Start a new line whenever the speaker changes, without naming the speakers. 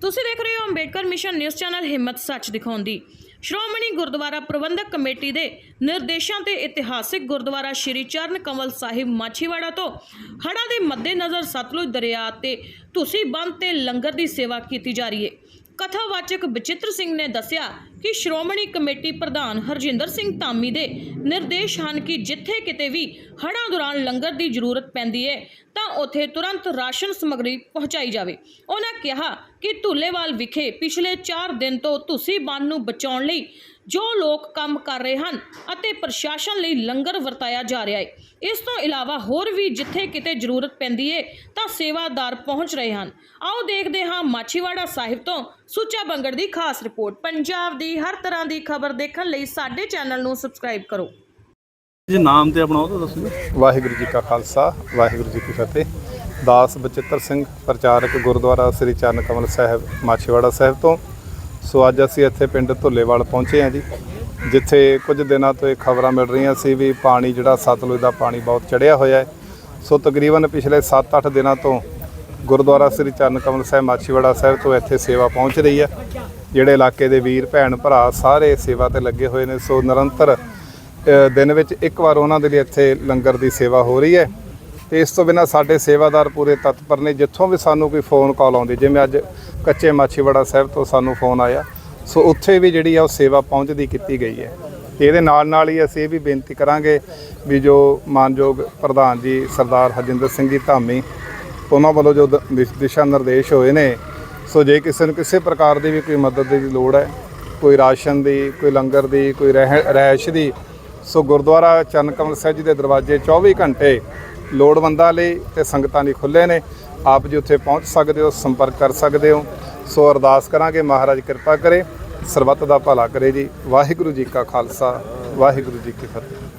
ਤੁਸੀਂ ਦੇਖ ਰਹੇ ਹੋ ਅੰਬੇਡਕਰ ਮਿਸ਼ਨ ਨਿਊਜ਼ ਚੈਨਲ ਹਿੰਮਤ ਸੱਚ ਦਿਖਾਉਂਦੀ ਸ਼੍ਰੋਮਣੀ ਗੁਰਦੁਆਰਾ ਪ੍ਰਬੰਧਕ ਕਮੇਟੀ ਦੇ ਨਿਰਦੇਸ਼ਾਂ ਤੇ ਇਤਿਹਾਸਿਕ ਗੁਰਦੁਆਰਾ ਸ਼੍ਰੀ ਚਰਨ ਕਮਲ ਸਾਹਿਬ ਮਾਛੀਵਾੜਾ ਤੋਂ ਹੜ੍ਹਾਂ ਦੇ ਮੱਦੇਨਜ਼ਰ ਸਤਲੁਜ ਦਰਿਆ ਤੇ ਤੁਸੀਂ ਬੰਦ ਤੇ ਲੰਗਰ ਦੀ ਸੇਵਾ ਕੀਤੀ ਜਾ ਰਹੀ ਹੈ। ਕਥਾਵਾਚਕ ਬਚਿੱਤਰ ਸਿੰਘ ਨੇ ਦੱਸਿਆ ਕਿ ਸ਼੍ਰੋਮਣੀ ਕਮੇਟੀ ਪ੍ਰਧਾਨ ਹਰਜਿੰਦਰ ਸਿੰਘ ਧਾਮੀ ਦੇ ਨਿਰਦੇਸ਼ ਹਨ ਕਿ ਜਿੱਥੇ ਕਿਤੇ ਵੀ ਹੜ੍ਹਾਂ ਦੌਰਾਨ ਲੰਗਰ ਦੀ ਜ਼ਰੂਰਤ ਪੈਂਦੀ ਹੈ, ਤਾਂ ਉੱਥੇ ਤੁਰੰਤ ਰਾਸ਼ਨ ਸਮੱਗਰੀ ਪਹੁੰਚਾਈ ਜਾਵੇ। ਉਹਨਾਂ ਕਿਹਾ ਕਿ ਧੁੱਲੇਵਾਲ ਵਿਖੇ ਪਿਛਲੇ 4 ਦਿਨ ਤੋਂ ਤੁਸੀਂ ਬੰਨ ਨੂੰ ਬਚਾਉਣ ਲਈ ਜੋ ਲੋਕ ਕੰਮ ਕਰ ਰਹੇ ਹਨ ਅਤੇ ਪ੍ਰਸ਼ਾਸਨ ਲਈ ਲੰਗਰ ਵਰਤਾਇਆ ਜਾ ਰਿਹਾ ਹੈ। ਇਸ ਤੋਂ ਇਲਾਵਾ ਹੋਰ ਵੀ ਜਿੱਥੇ ਕਿਤੇ ਜ਼ਰੂਰਤ ਪੈਂਦੀ ਹੈ, ਤਾਂ ਸੇਵਾਦਾਰ ਪਹੁੰਚ ਰਹੇ ਹਨ। ਆਓ ਦੇਖਦੇ ਹਾਂ ਮਾਛੀਵਾੜਾ ਸਾਹਿਬ ਤੋਂ ਸੁੱਚਾ ਬੰਗੜ ਦੀ ਖਾਸ ਰਿਪੋਰਟ। ਪੰਜਾਬ ਦੀ ਹਰ ਤਰ੍ਹਾਂ ਦੀ ਖਬਰ ਦੇਖਣ ਲਈ ਸਾਡੇ ਚੈਨਲ ਨੂੰ ਸਬਸਕ੍ਰਾਈਬ ਕਰੋ।
ਜੀ ਨਾਮ ਤੇ ਆਪਣਾ ਉਹ ਤਾਂ ਦੱਸੋ
ਵਾਹਿਗੁਰੂ ਜੀ ਕਾ ਖਾਲਸਾ ਵਾਹਿਗੁਰੂ ਜੀ ਕੀ ਫਤਿਹ। ਦਾਸ ਬਚਿੱਤਰ ਸਿੰਘ ਪ੍ਰਚਾਰਕ ਗੁਰਦੁਆਰਾ ਸ੍ਰੀ ਚਰਨ ਕਮਲ ਸਾਹਿਬ ਮਾਛੀਵਾੜਾ ਸਾਹਿਬ ਤੋਂ। ਸੋ ਅੱਜ ਅਸੀਂ ਇੱਥੇ ਪਿੰਡ ਧੁੱਲੇਵਾਲ ਪਹੁੰਚੇ ਹਾਂ ਜੀ ਜਿੱਥੇ ਕੁਝ ਦਿਨਾਂ ਤੋਂ ਇਹ ਖਬਰਾਂ ਮਿਲ ਰਹੀਆਂ ਸੀ ਵੀ ਪਾਣੀ ਜਿਹੜਾ ਸਤਲੁਜ ਦਾ ਪਾਣੀ ਬਹੁਤ ਚੜਿਆ ਹੋਇਆ ਹੈ। ਸੋ ਤਕਰੀਬਨ ਪਿਛਲੇ 7-8 ਦਿਨਾਂ ਤੋਂ ਗੁਰਦੁਆਰਾ ਸ੍ਰੀ ਚਰਨ ਕਮਲ ਸਾਹਿਬ, ਮਾਛੀਵਾੜਾ ਸਾਹਿਬ ਤੋਂ ਇੱਥੇ ਸੇਵਾ ਪਹੁੰਚ ਰਹੀ ਹੈ। ਜਿਹੜੇ ਇਲਾਕੇ ਦੇ ਵੀਰ, ਭੈਣ, ਭਰਾ ਸਾਰੇ ਸੇਵਾ ਤੇ ਲੱਗੇ ਹੋਏ ਨੇ। ਸੋ ਨਿਰੰਤਰ ਦਿਨ ਵਿੱਚ ਇੱਕ ਵਾਰ ਉਹਨਾਂ ਦੇ ਲਈ ਇੱਥੇ ਲੰਗਰ ਦੀ ਸੇਵਾ ਹੋ ਰਹੀ ਹੈ। ਤੇ ਇਸ ਤੋਂ ਬਿਨਾਂ ਸਾਡੇ ਸੇਵਾਦਾਰ ਪੂਰੇ ਤਤਪਰ ਨੇ। ਜਿੱਥੋਂ ਵੀ ਸਾਨੂੰ ਕੋਈ ਫੋਨ ਕਾਲ ਆਉਂਦੀ, ਜਿਵੇਂ ਅੱਜ ਕੱਚੇ ਮਾਛੀਵਾੜਾ ਸਾਹਿਬ ਤੋਂ ਸਾਨੂੰ ਫੋਨ ਆਇਆ। ਸੋ ਉੱਥੇ ਵੀ ਜਿਹੜੀ ਆ ਉਹ ਸੇਵਾ ਪਹੁੰਚਦੀ ਕੀਤੀ ਗਈ ਹੈ। ਤੇ ਇਹਦੇ ਨਾਲ ਨਾਲ ਹੀ ਅਸੀਂ ਇਹ ਵੀ ਬੇਨਤੀ ਕਰਾਂਗੇ ਵੀ ਜੋ ਮਾਨਯੋਗ ਪ੍ਰਧਾਨ ਜੀ ਸਰਦਾਰ ਹਰਜਿੰਦਰ ਸਿੰਘ ਜੀ ਧਾਮੀ, ਉਹਨਾਂ ਵੱਲੋਂ ਜੋ ਦਿਸ਼- ਦਿਸ਼ਾ ਨਿਰਦੇਸ਼ ਹੋਏ ਨੇ, ਸੋ ਜੇ ਕਿਸੇ ਨੂੰ ਕਿਸੇ ਪ੍ਰਕਾਰ ਦੀ ਵੀ ਕੋਈ ਮਦਦ ਦੀ ਲੋੜ ਹੈ, ਕੋਈ ਰਾਸ਼ਨ ਦੀ, ਕੋਈ ਲੰਗਰ ਦੀ, ਕੋਈ ਰਹਿ- ਰਿਹਾਇਸ਼ ਦੀ, ਸੋ ਗੁਰਦੁਆਰਾ ਚਰਨ ਕਮਲ ਸਾਹਿਬ ਜੀ ਦੇ ਦਰਵਾਜ਼ੇ 24 ਘੰਟੇ ਲੋੜਵੰਦਾਂ ਲਈ ਤੇ ਸੰਗਤਾਂ ਲਈ ਖੁੱਲੇ ਨੇ। ਆਪ ਜੀ ਉੱਥੇ ਪਹੁੰਚ ਸਕਦੇ ਹੋ, ਸੰਪਰਕ ਕਰ ਸਕਦੇ ਹੋ। ਸੋ ਅਰਦਾਸ ਕਰਾਂਗੇ, ਮਹਾਰਾਜ ਕਿਰਪਾ ਕਰੇ। ਸਰਬੱਤ ਦਾ ਭਲਾ ਕਰੇ ਜੀ। ਵਾਹਿਗੁਰੂ ਜੀ ਕਾ ਖਾਲਸਾ ਵਾਹਿਗੁਰੂ ਜੀ ਕੀ ਫਤਿਹ।